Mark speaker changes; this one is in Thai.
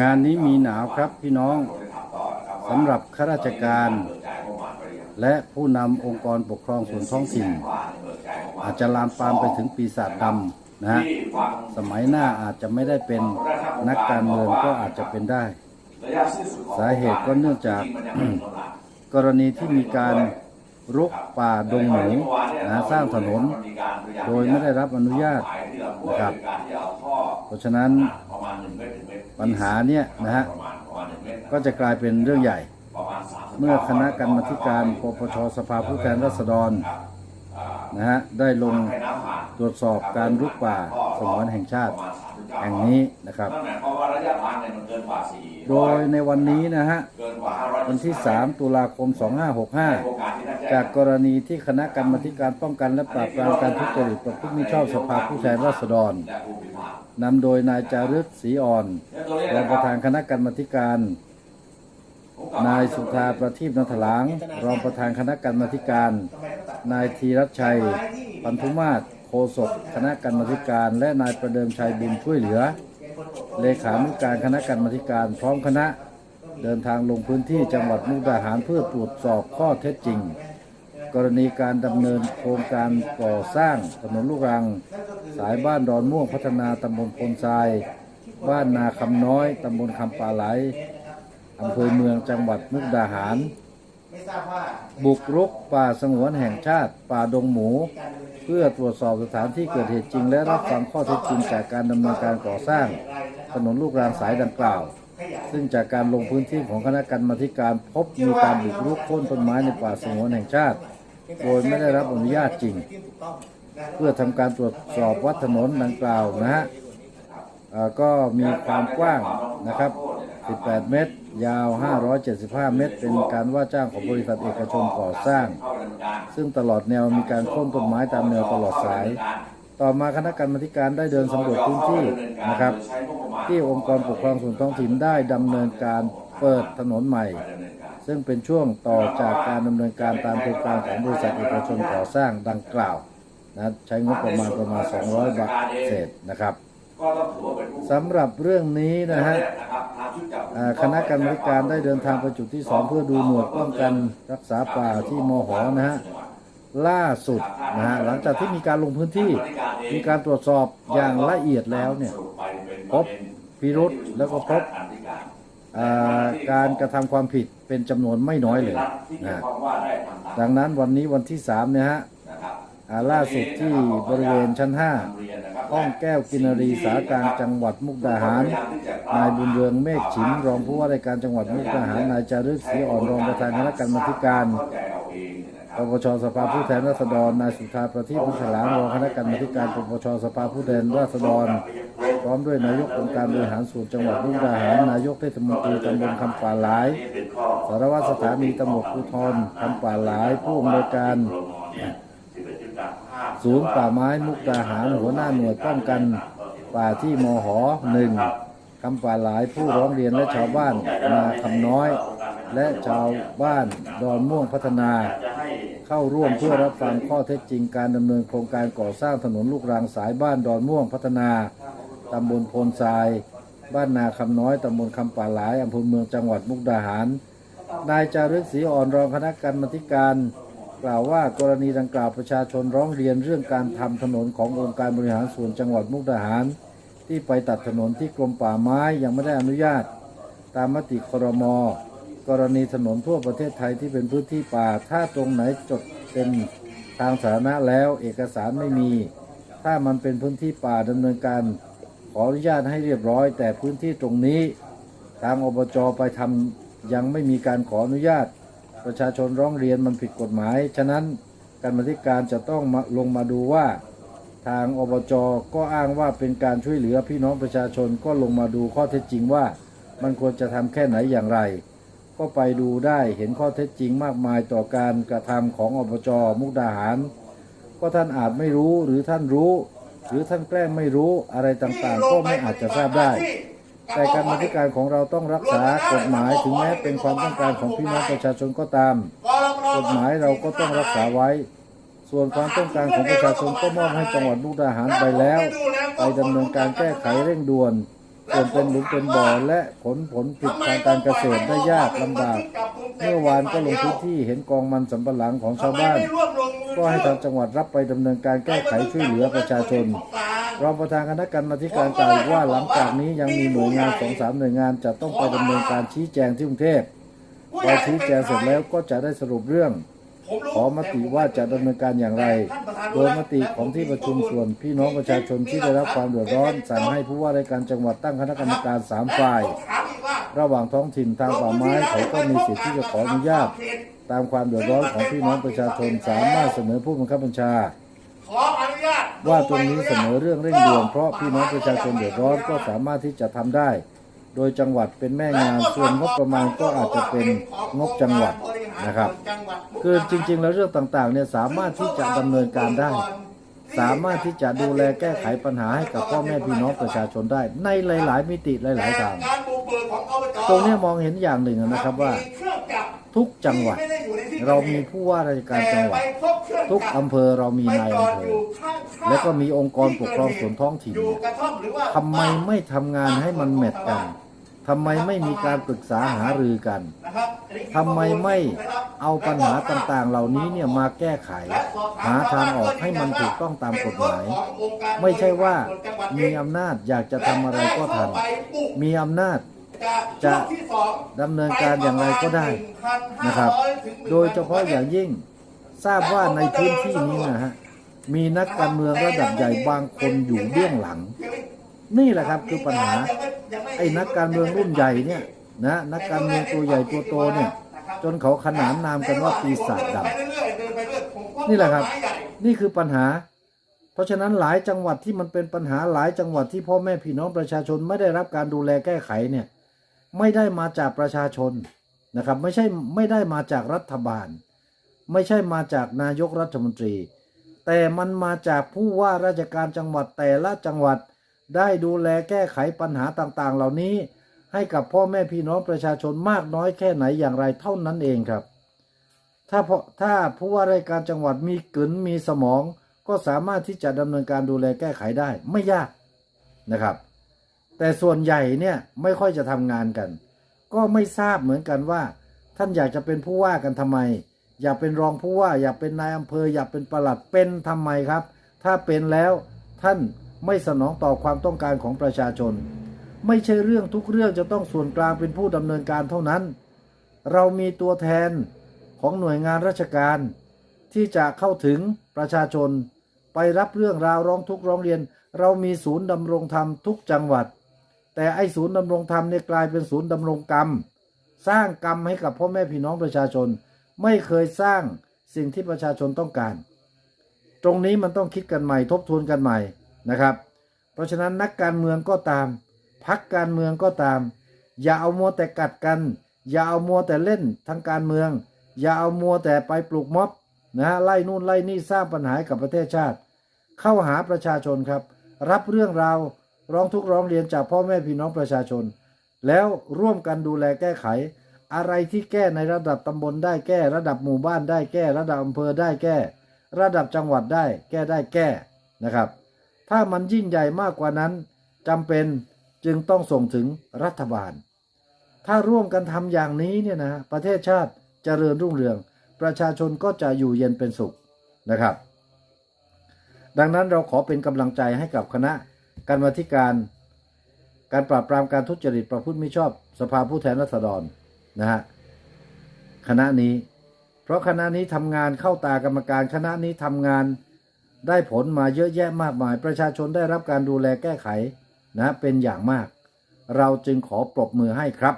Speaker 1: งานนี้มีหนาวครับพี่น้องสำหรับข้าราชการ และผู้นำองค์กรปกครองส่วนท้องถิ่น อาจจะลามปามไปถึงปีศาจดำนะฮะสมัยหน้าอาจจะไม่ได้เป็นนักการเมืองก็อาจจะเป็นได้ สาเหตุก็เนื่องจากกรณีที่มีการรุกป่าดงหมูนะสร้างถนน โดยไม่ได้รับอนุญาตนะครับ เพราะฉะนั้น ปัญหาเนี่ยนะฮะก็จะกลายเป็นเรื่องใหญ่ เมื่อคณะกรรมาธิการปปชสภาผู้แทนราษฎรนะฮะได้ลงตรวจสอบการรุกป่าสงวนแห่งชาติแห่งนี้นะครับ โดยในวันนี้นะฮะ
Speaker 2: วั
Speaker 1: นที่ 3 ตุลาคม
Speaker 2: โอกาสที่ท่าน
Speaker 1: 2565 จากกรณีที่คณะกรรมาธิการป้องกันและปราบปรามการทุจริตประพฤติมิชอบสภาผู้แทนราษฎร
Speaker 2: นำ
Speaker 1: โดยนายจารึกศรีอ่อนรองประธานคณะกรรมาธิการ นายสุธาประทีปนันทลาง รองประธานคณะกรรมาธิการ นายธีรชัย ปันธุมาศโฆษกคณะกรรมาธิการ และนายประเดิมชัยบุญช่วยเหลือ เลขานุการคณะกรรมาธิการพร้อมคณะเดินทางลงพื้นที่จังหวัดมุกดาหารเพื่อตรวจสอบข้อเท็จจริง กรณีการดำเนินโครงการก่อสร้างถนนลูกรัง สายบ้านดอนม่วงพัฒนาตำบลพลทราย บ้านนาคำน้อยตำบลคำปลาไหลอำเภอเมืองจังหวัดมุกดาหาร
Speaker 3: บุ
Speaker 1: กรุกป่าสงวนแห่งชาติ ป่าดงหมู เพื่อตรวจสอบสถานที่เกิดเหตุจริง และรับฟังข้อเท็จจริงจากการดำเนินการก่อสร้าง ถนนลูกรางสายดังกล่าว ซึ่งจากการลงพื้นที่ของคณะกรรมาการพบมีการบุกรุกโค่นต้นไม้ในป่าสงวนแห่งชาติ โดยไม่ได้รับอนุญาตจริง เพื่อทำการตรวจสอบวัดถนนดังกล่าวนะฮะก็มีความกว้างนะครับ 18 เมตร ยาว 575 เมตร เป็นการว่าจ้างของบริษัทเอกชนก่อสร้าง ซึ่งตลอดแนวมีการโค่นต้นไม้ตามแนวตลอดสาย ต่อมาคณะกรรมาธิการได้เดินสำรวจพื้นที่นะครับ ที่องค์กรปกครองส่วนท้องถิ่นได้ดำเนินการเปิดถนนใหม่ ซึ่งเป็นช่วงต่อจากการดำเนินการตามโครงการของบริษัทเอกชนก่อสร้างดังกล่าว นะใช้งบประมาณประมาณ 200 บาทเศษนะครับ
Speaker 2: ก็ต้องถือว่าเป็นผู้
Speaker 1: สำหรับเรื่องนี้นะฮะ
Speaker 2: นะครับทางชุดจับกุม
Speaker 1: อ่าคณะกรรมาธิการได้เดินทางไปจุดที่สองเพื่อดูหน่วยป้องกันรักษาป่าที่มหนะฮะล่าสุดนะฮะหลังจากที่มีการลงพื้นที่มีการตรวจสอบอย่างละเอียดแล้วเนี่ยพบพิรุษแล้วก็พบอ่าการกระทำความผิดเป็นจำนวนไม่น้อยเลยนะดังนั้นวันนี้วันที่3เนี่ยฮะอ่า ล่าสุดที่บริเวณชั้น 5 ห้องแก้วกินรีสากางจังหวัดมุกดาหาร นายบุญเรืองเมฆฉิมรองผู้ว่าราชการจังหวัดมุกดาหาร นายจารึกศรีอ่อนรองประธานคณะกรรมธิการปปชสภาผู้แทนราษฎร นายสุธาประทีปพุทธหลางรองคณะกรรมธิการปปชสภาผู้แทนราษฎร พร้อมด้วยนายกองค์การบริหารส่วนจังหวัดมุกดาหาร นายกเทศมนตรีตำบลคำป่าหลาย สารวัตรสถานีตำรวจภูธรคำป่าหลาย ผู้อำนวยการ ศูนย์ป่าไม้มุกดาหารหัวหน้าหน่วยป้องกัน ป่าที่มหหนึ่งคำป่าหลายผู้ร้องเรียนและชาวบ้านนาคำน้อย และชาวบ้านดอนม่วงพัฒนา เข้าร่วมเพื่อรับฟังข้อเท็จจริงการดำเนินโครงการก่อสร้างถนนลูกรังสายบ้านดอนม่วงพัฒนาตำบลโพนทราย บ้านนาคำน้อยตำบลคำป่าหลายอำเภอเมืองจังหวัดมุกดาหารนายจารึกศรีอ่อนรองคณะกรรมาธิการ กล่าวว่ากรณีดังกล่าวประชาชนร้องเรียนเรื่องการทำถนนขององค์การบริหารส่วนจังหวัดมุกดาหาร ที่ไปตัดถนนที่กรมป่าไม้ยังไม่ได้อนุญาต ตามมติครม กรณีถนนทั่วประเทศไทยที่เป็นพื้นที่ป่า ถ้าตรงไหนจดเป็นทางสาธารณะแล้วเอกสารไม่มี ถ้ามันเป็นพื้นที่ป่าดำเนินการ ขออนุญาตให้เรียบร้อย แต่พื้นที่ตรงนี้ ทางอบจไปทำยังไม่มีการขออนุญาต ประชาชนร้องเรียนมันผิดกฎหมาย ฉะนั้นการบันธิการจะต้องมาลงมาดูว่า ทางอบจก็อ้างว่าเป็นการช่วยเหลือพี่น้องประชาชนก็ลงมาดูข้อเท็จจริงว่ามันควรจะทำแค่ไหนอย่างไร ก็ไปดูได้เห็นข้อเท็จจริงมากมายต่อการกระทำของอบจมุกดาหาร ก็ท่านอาจไม่รู้หรือท่านรู้ หรือท่านแกล้งไม่รู้อะไรต่างๆ ก็ไม่อาจจะทราบได้ แต่การบันธิการของเราต้องรักษากฎหมายถึงแม้เป็นความต้องการของพี่น้องประชาชนก็ตาม กฎหมายเราก็ต้องรักษาไว้ ส่วนความต้องการของประชาชนก็มอบให้จังหวัดมุกดาหารไปแล้ว ไปดำเนินการแก้ไขเร่งด่วนเกิดเป็นหลุมเป็นบ่อและผลผลผลิตทางการเกษตรได้ยากลำบาก เมื่อวานก็ลงพื้นที่เห็นกองมันสำปะหลังของชาวบ้าน ก็ให้ทางจังหวัดรับไปดำเนินการแก้ไขช่วยเหลือประชาชน รองประธานคณะกรรมาธิการกล่าวอีกว่าหลังจากนี้ยังมีหน่วยงานสองสามหน่วยงานจะต้องไปดำเนินการชี้แจงที่กรุงเทพพอชี้แจงเสร็จแล้วก็จะได้สรุปเรื่อง ขอมติว่าจะดำเนินการอย่างไร โดยมติของที่ประชุมส่วนพี่น้องประชาชนที่ได้รับความเดือดร้อน สั่งให้ผู้ว่าราชการจังหวัดตั้งคณะกรรมการสามฝ่าย ระหว่างท้องถิ่นทางป่าไม้เขาก็มีสิทธิ์ที่จะขออนุญาต ตามความเดือดร้อนของพี่น้องประชาชนสามารถเสนอผู้บังคับบัญชา
Speaker 3: ขออนุญาต
Speaker 1: ว่าตรงนี้เสนอเรื่องเร่งด่วนเพราะพี่น้องประชาชนเดือดร้อนก็สามารถที่จะทำได้ โดยจังหวัดเป็นแม่งานส่วนงบประมาณก็อาจจะเป็นงบจังหวัดนะครับคือจริง ๆ แล้วเรื่องต่างๆเนี่ยสามารถที่จะดำเนินการได้ สามารถที่จะดูแลแก้ไขปัญหาให้กับพ่อแม่พี่น้องประชาชนได้ ในหลาย ๆ มิติหลาย ๆ ทางตรงนี้มองเห็นอย่างหนึ่งนะครับว่าทุกจังหวัด เรามีผู้ว่าราชการจังหวัดทุกอำเภอเรามีนาย
Speaker 3: อำ
Speaker 1: เภอแล้วก็มีองค์กรปกครองส่วนท้องถิ่น
Speaker 3: อยู่กระท่อมหรือว่า
Speaker 1: ทำไมไม่ทำงานให้มันแมทกันทำไมไม่มีการปรึกษาหารือกันทำไมไม่เอาปัญหาต่างๆ เหล่านี้เนี่ยมาแก้ไข หาทางออกให้มันถูกต้องตามกฎหมาย ไม่ใช่ว่ามีอำนาจอยากจะทำอะไรก็ทำมีอำนาจ จะดำเนินการอย่างไรก็ได้นะครับ โดยเฉพาะอย่างยิ่งทราบว่าในพื้นที่นี้นะฮะมีนักการเมืองระดับใหญ่บางคนอยู่เบื้องหลัง นี่แหละครับคือปัญหาไอ้นักการเมืองรุ่นใหญ่เนี่ยนะนักการเมืองตัวใหญ่ตัวโตเนี่ย จนเขาขนานนามกันว่าปีศาจดำนี่แหละครับ นี่คือปัญหา เพราะฉะนั้นหลายจังหวัดที่มันเป็นปัญหาหลายจังหวัดที่พ่อแม่พี่น้องประชาชนไม่ได้รับการดูแลแก้ไขเนี่ย ไม่ได้มาจากประชาชนนะครับ ไม่ใช่ไม่ได้มาจากรัฐบาล ไม่ใช่มาจากนายกรัฐมนตรี แต่มันมาจากผู้ว่าราชการจังหวัดแต่ละจังหวัดได้ดูแลแก้ไขปัญหาต่างๆ เหล่านี้ให้กับพ่อแม่พี่น้องประชาชนมากน้อยแค่ไหนอย่างไรเท่านั้นเองครับ ถ้าพถ้าผู้ว่าราชการจังหวัดมีกลืนมีสมอง ก็สามารถที่จะดำเนินการดูแลแก้ไขได้ไม่ยากนะครับ แต่ส่วนใหญ่เนี่ยไม่ค่อยจะทำงานกัน ก็ไม่ทราบเหมือนกันว่า ท่านอยากจะเป็นผู้ว่ากันทำไม อยากเป็นรองผู้ว่า อยากเป็นนายอำเภอ อยากเป็นประหลัดเป็นทำไมครับ ถ้าเป็นแล้วท่านไม่สนองต่อความต้องการของประชาชน ไม่ใช่เรื่องทุกเรื่องจะต้องส่วนกลางเป็นผู้ดำเนินการเท่านั้น เรามีตัวแทนของหน่วยงานราชการ ที่จะเข้าถึงประชาชน ไปรับเรื่องราวร้องทุกข์ร้องเรียน เรามีศูนย์ดำรงธรรมทุกจังหวัด แต่ไอ้ศูนย์ดำรงธรรมเนี่ยกลายเป็นศูนย์ดำรงกรรม สร้างกรรมให้กับพ่อแม่พี่น้องประชาชน ไม่เคยสร้างสิ่งที่ประชาชนต้องการ ตรงนี้มันต้องคิดกันใหม่ทบทวนกันใหม่นะครับ เพราะฉะนั้นนักการเมืองก็ตามพักการเมืองก็ตาม อย่าเอามัวแต่กัดกัน อย่าเอามัวแต่เล่นทางการเมือง อย่าเอามัวแต่ไปปลูกม็อบนะฮะไล่นู่นไล่นี่สร้างปัญหากับประเทศชาติ เข้าหาประชาชนครับ รับเรื่องราว ร้องทุกข์ร้องเรียนจากพ่อแม่พี่น้องประชาชน แล้วร่วมกันดูแลแก้ไข อะไรที่แก้ในระดับตำบลได้แก้ ระดับหมู่บ้านได้แก้ ระดับอำเภอได้แก้ ระดับจังหวัดได้ แก้ได้แก้นะครับ ถ้ามันยิ่งใหญ่มากกว่านั้นจำเป็นจึงต้องส่งถึงรัฐบาล ถ้าร่วมกันทำอย่างนี้เนี่ยนะประเทศชาติเจริญรุ่งเรือง ประชาชนก็จะอยู่เย็นเป็นสุขนะครับ ดังนั้นเราขอเป็นกำลังใจให้กับคณะ การมาธิการ การปราบปรามการทุจริตประพฤติมิชอบ สภาผู้แทนราษฎรนะฮะคณะนี้ เพราะคณะนี้ทำงานเข้าตากรรมการ คณะนี้ทำงานได้ผลมาเยอะแยะมากมาย ประชาชนได้รับการดูแลแก้ไขนะเป็นอย่างมาก เราจึงขอปรบมือให้ครับ